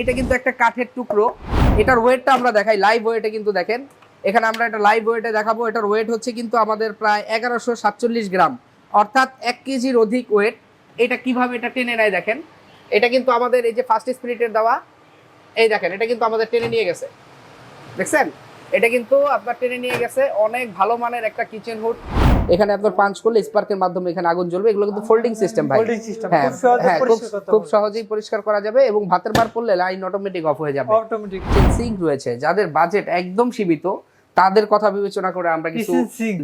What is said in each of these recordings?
এটা কিন্তু একটা কাঠের টুকরো। এটার ওয়েটটা আমরা দেখাই। লাইভ ওয়েটে কিন্তু দেখেন। এখানে আমরা এটা লাইভ ওয়েটে দেখাবো। এটার ওয়েট হচ্ছে কিন্তু আমাদের প্রায় এগারোশো সাতচল্লিশ গ্রাম। অর্থাৎ এক কেজির অধিক ওয়েট এটা কীভাবে এটা টেনে নেয় দেখেন? এটা কিন্তু আমাদের এই যে ফার্স্ট স্পিরিটের দেওয়া, এই দেখেন, এটা কিন্তু আমাদের টেনে নিয়ে গেছে। দেখছেন? এটা কিন্তু আপনার টেনে নিয়ে গেছে। অনেক ভালো মানের একটা কিচেন হুড এখানে আপনার পাঞ্চ করলে স্পার্কের মাধ্যমে এখানে আগুন জ্বলবে এগুলো কিন্তু ফোল্ডিং সিস্টেম ভাই। হ্যাঁ হ্যাঁ খুব খুব সহজেই পরিষ্কার করা যাবে এবং ভাতের বার পড়লে লাইন অটোমেটিক অফ হয়ে যাবে। অটোমেটিক সিঙ্ক রয়েছে যাদের বাজেট একদম সীমিত তাদের কথা বিবেচনা করে আমরা কিছু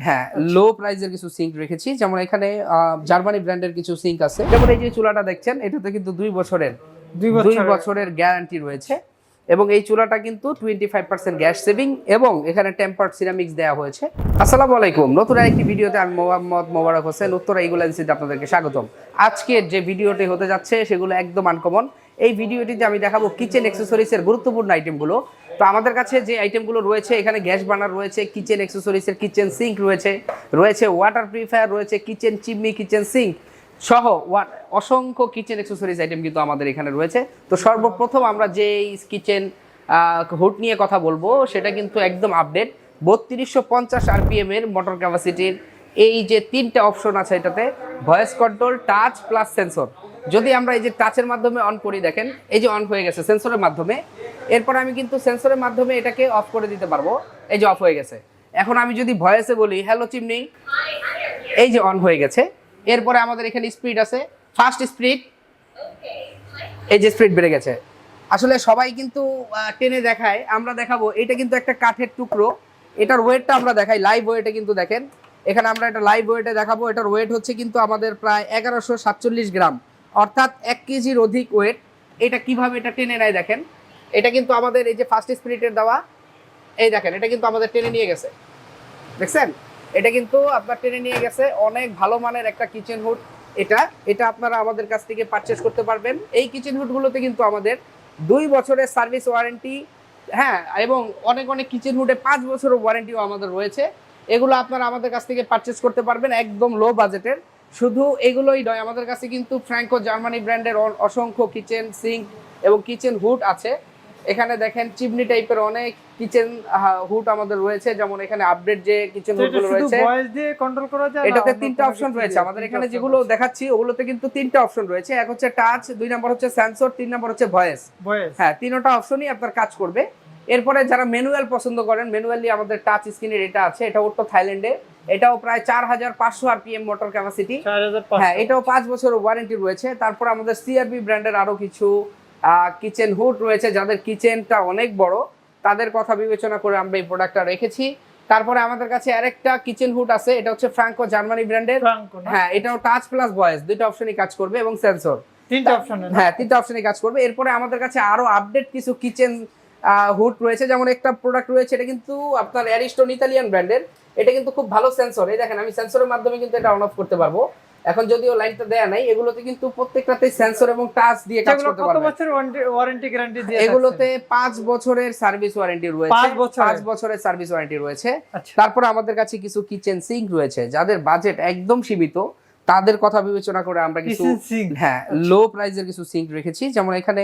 হ্যাঁ লো প্রাইজের কিছু সিঙ্ক রেখেছি। যেমন এখানে জার্মানি ব্র্যান্ডের কিছু সিঙ্ক আছে। যেমন এই যে চুলাটা দেখছেন এটাতে কিন্তু দুই বছরের দুই বছরের। গ্যারান্টি রয়েছে। এবং এই চুলাটা কিন্তু twenty five percent gas saving এবং এখানে টেম্পার্ড সিরামিক্স দেওয়া হয়েছে। আসসালামু আলাইকুম। নতুন আরেকটি ভিডিওতে আমি মোহাম্মদ মোবারক হোসেন, উত্তরা ইগুলেন্সিতে আপনাদেরকে স্বাগতম। আজকের যে ভিডিওটি হতে যাচ্ছে সেগুলো একদম আনকমন এই ভিডিওটিতে আমি দেখাবো কিচেন অ্যাক্সেসরিজের গুরুত্বপূর্ণ আইটেমগুলো তো আমাদের কাছে যে আইটেমগুলো রয়েছে, এখানে গ্যাস বার্নার রয়েছে কিচেন অ্যাক্সেসরিজের কিচেন সিঙ্ক রয়েছে রয়েছে ওয়াটার পিউরিফায়ার রয়েছে কিচেন চিমনি কিচেন সিঙ্ক সহ অসংখ্য কিচেন অ্যাক্সেসরিজ আইটেম কিন্তু আমাদের এখানে রয়েছে। তো সর্বপ্রথম আমরা যে কিচেন হুড নিয়ে কথা বলব, সেটা কিন্তু একদম আপডেট বত্রিশশো পঞ্চাশ আরপিএম এর মোটর ক্যাপাসিটির এই যে তিনটা অপশন আছে এটাতে voice control touch plus sensor যদি আমরা এই যে টাচের মাধ্যমে অন করি, দেখেন, এই যে অন হয়ে গেছে সেন্সরের মাধ্যমে। এরপর আমি কিন্তু সেন্সরের মাধ্যমে এটাকে অফ করে দিতে পারব। এই যে অফ হয়ে গেছে। এখন আমি যদি ভয়েসে বলি হ্যালো চিমনি এই যে অন হয়ে গেছে। এরপরে আমাদের এখানে স্পিড আছে। ফার্স্ট স্পিড এই যে স্পিড বেড়ে গেছে। আসলে সবাই কিন্তু টেনে দেখায়। আমরা দেখাবো, এটা কিন্তু একটা কাঠের টুকরো। এটার ওয়েটটা আমরা দেখাই। লাইভ ওয়েটে কিন্তু দেখেন। এখানে আমরা এটা লাইভ ওয়েটে দেখাবো। এটার ওয়েট হচ্ছে কিন্তু আমাদের প্রায় এগারোশো সাতচল্লিশ গ্রাম। অর্থাৎ এক কেজির অধিক ওয়েট এটা কীভাবে এটা টেনে নেয় দেখেন? এটা কিন্তু আমাদের এই যে ফার্স্ট স্পিরিটের দেওয়া। এই দেখেন, এটা কিন্তু আমাদের টেনে নিয়ে গেছে। দেখছেন? এটা কিন্তু আপনার টেনে নিয়ে গেছে। অনেক ভালো মানের একটা কিচেন হুড এটা। এটা আপনারা আমাদের কাছ থেকে পারচেস করতে পারবেন। এই কিচেন হুডগুলোতে কিন্তু আমাদের দুই বছরের সার্ভিস ওয়ারেন্টি হ্যাঁ এবং অনেক অনেক কিচেন হুডে পাঁচ বছরের ওয়ারেন্টিও আমাদের রয়েছে। এগুলো আপনারা আমাদের কাছ থেকে পারচেস করতে পারবেন একদম লো বাজেটের শুধু এগুলোই নয়, আমাদের কাছে কিন্তু ফ্র্যাঙ্কো জার্মানি ব্র্যান্ডের অসংখ্য কিচেন সিঙ্ক এবং কিচেন হুড আছে। এখানে দেখেন চিমনি টাইপের অনেক কিচেন হুড আমাদের রয়েছে। যেমন এখানে আপডেট যে কিচেন তো হুডগুলো শুধু রয়েছে। ভয়েস দিয়ে কন্ট্রোল করা যায় এটাতে তিনটা অপশন রয়েছে। আমাদের এখানে যেগুলো দেখাচ্ছি ওগুলোতে কিন্তু তিনটা অপশন রয়েছে। এক হচ্ছে টাচ দুই নাম্বার হচ্ছে সেন্সর তিন নাম্বার হচ্ছে ভয়েস ভয়েস হ্যাঁ তিনটা অপশনই আপনার কাজ করবে। এরপরে যারা ম্যানুয়াল পছন্দ করেন ম্যানুয়ালি আমাদের টাচ স্ক্রিনের এটা আছে। এটা ওটো থাইল্যান্ডে। এটাও প্রায় চার হাজার পাঁচশো আরপিএম মোটর ক্যাপাসিটি হ্যাঁ এটাও পাঁচ বছর ওয়ারেন্টি রয়েছে। তারপর আমাদের সিআরবি ব্র্যান্ডের আরও কিছু কিচেন হুড রয়েছে যাদের কিচেনটা অনেক বড় তাদের কথা বিবেচনা করে আমরা এই প্রোডাক্টটা রেখেছি। তারপরে আমাদের কাছে আরেকটা কিচেন হুড আছে এটা হচ্ছে ফ্রাঙ্কো জার্মানি ব্র্যান্ডের হ্যাঁ এটাও টাচ প্লাস ভয়েস দুটো অপশনই কাজ করবে এবং সেন্সর তিনটা অপশন হ্যাঁ তিনটা অপশনই কাজ করবে। এরপরে আমাদের কাছে আরও আপডেট কিছু কিচেন হুড রয়েছে যেমন একটা প্রোডাক্ট রয়েছে এটা কিন্তু আপনার অ্যারিস্টোন ইতালিয়ান ব্র্যান্ডের এটা কিন্তু খুব ভালো সেন্সর এই দেখেন আমি সেন্সরের মাধ্যমে কিন্তু এটা অন অফ করতে পারব। এখন যদিও লাইনটা দেয়া নাই এগুলোতে কিন্তু প্রত্যেকটাতে সেন্সর এবং টাচ দিয়ে কাজ করতে কত পারবে বছর ওয়ারেন্টি গ্যারান্টি দিয়ে এগুলোতে পাঁচ বছরের সার্ভিস ওয়ারেন্টি রয়েছে। পাঁচ বছরের? পাঁচ বছরের সার্ভিস ওয়ারেন্টি রয়েছে। আচ্ছা। তারপরে আমাদের কাছে কিছু কিচেন সিঙ্ক রয়েছে যাদের বাজেট একদম সীমিত। তাদের কথা বিবেচনা করে আমরা কিছু হ্যাঁ লো প্রাইজের কিছু সিঙ্ক রেখেছি। যেমন এখানে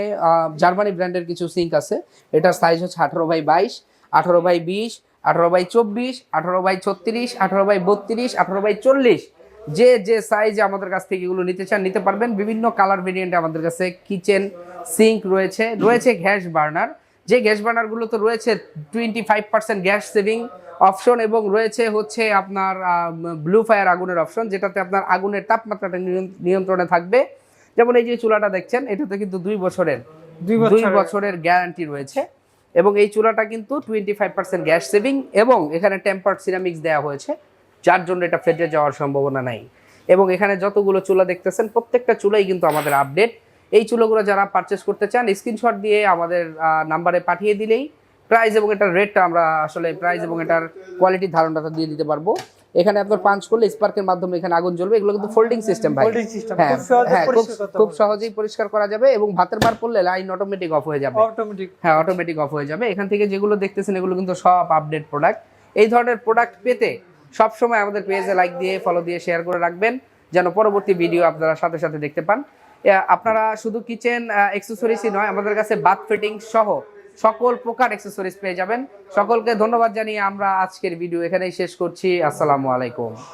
জার্মানি ব্র্যান্ডের কিছু সিঙ্ক আছে। এটার সাইজ হচ্ছে আঠারো বাই বাইশ আঠারো বাই বিশ আঠারো বাই চব্বিশ আঠারো বাই ছত্রিশ আঠারো বাই বত্রিশ আঠারো বাই চল্লিশ। যে যে সাইজে আমাদের কাছ থেকে এগুলো নিতে চান নিতে পারবেন। বিভিন্ন কালার ভেরিয়েন্টে আমাদের কাছে কিচেন সিঙ্ক রয়েছে। রয়েছে গ্যাস বার্নার। যে গ্যাস বার্নারগুলো তো রয়েছে twenty five percent gas saving option এবং রয়েছে হচ্ছে আপনার ব্লু ফায়ার আগুনের অপশন যেটাতে আপনার আগুনের তাপমাত্রাটা নিয়ন- নিয়ন্ত্রণে থাকবে। যেমন এই যে চুলাটা দেখছেন এটাতে কিন্তু দুই বছরের দুই দুই বছরের গ্যারান্টি রয়েছে। এবং এই চুলাটা কিন্তু twenty five percent gas saving এবং এখানে টেম্পার্ড সিরামিক্স দেওয়া হয়েছে। যার জন্য এটা ফেটে যাওয়ার সম্ভাবনা নাই। এবং এখানে যতগুলো চুলা দেখতেছেন প্রত্যেকটা চুলাই কিন্তু আমাদের আপডেট এই চুলাগুলো যারা পারচেস করতে চান স্ক্রিনশট দিয়ে আমাদের নাম্বারে পাঠিয়ে দিলেই প্রাইস এবং এটার রেটটা আমরা আসলে প্রাইস এবং এটার কোয়ালিটির ধারণাটা দিয়ে দিতে পারব। এখানে আপনার পাঞ্চ করলে স্পার্কের মাধ্যমে এখানে আগুন জ্বলবে। এগুলো কিন্তু ফোল্ডিং সিস্টেম ভাই। সিস্টেম হ্যাঁ খুব হ্যাঁ খুব খুব সহজেই পরিষ্কার করা যাবে এবং ভাতের বার পড়লে লাইন অটোমেটিক অফ হয়ে যাবে। অটোমেটিক হ্যাঁ অটোমেটিক অফ হয়ে যাবে। এখান থেকে যেগুলো দেখতেছেন এগুলো কিন্তু সব আপডেট প্রোডাক্ট এই ধরনের প্রোডাক্ট পেতে সবসময় আমাদের পেজে লাইক দিয়ে ফলো দিয়ে শেয়ার করে রাখবেন, যেন পরবর্তী ভিডিও আপনারা সাথে সাথে দেখতে পান। আপনারা শুধু কিচেন অ্যাক্সেসরিজই নয়, আমাদের কাছে বাথ ফিটিং সহ সকল প্রকার অ্যাক্সেসরিজ পেয়ে যাবেন। সকলকে ধন্যবাদ জানিয়ে আমরা আজকের ভিডিও এখানেই শেষ করছি। আসসালামু আলাইকুম।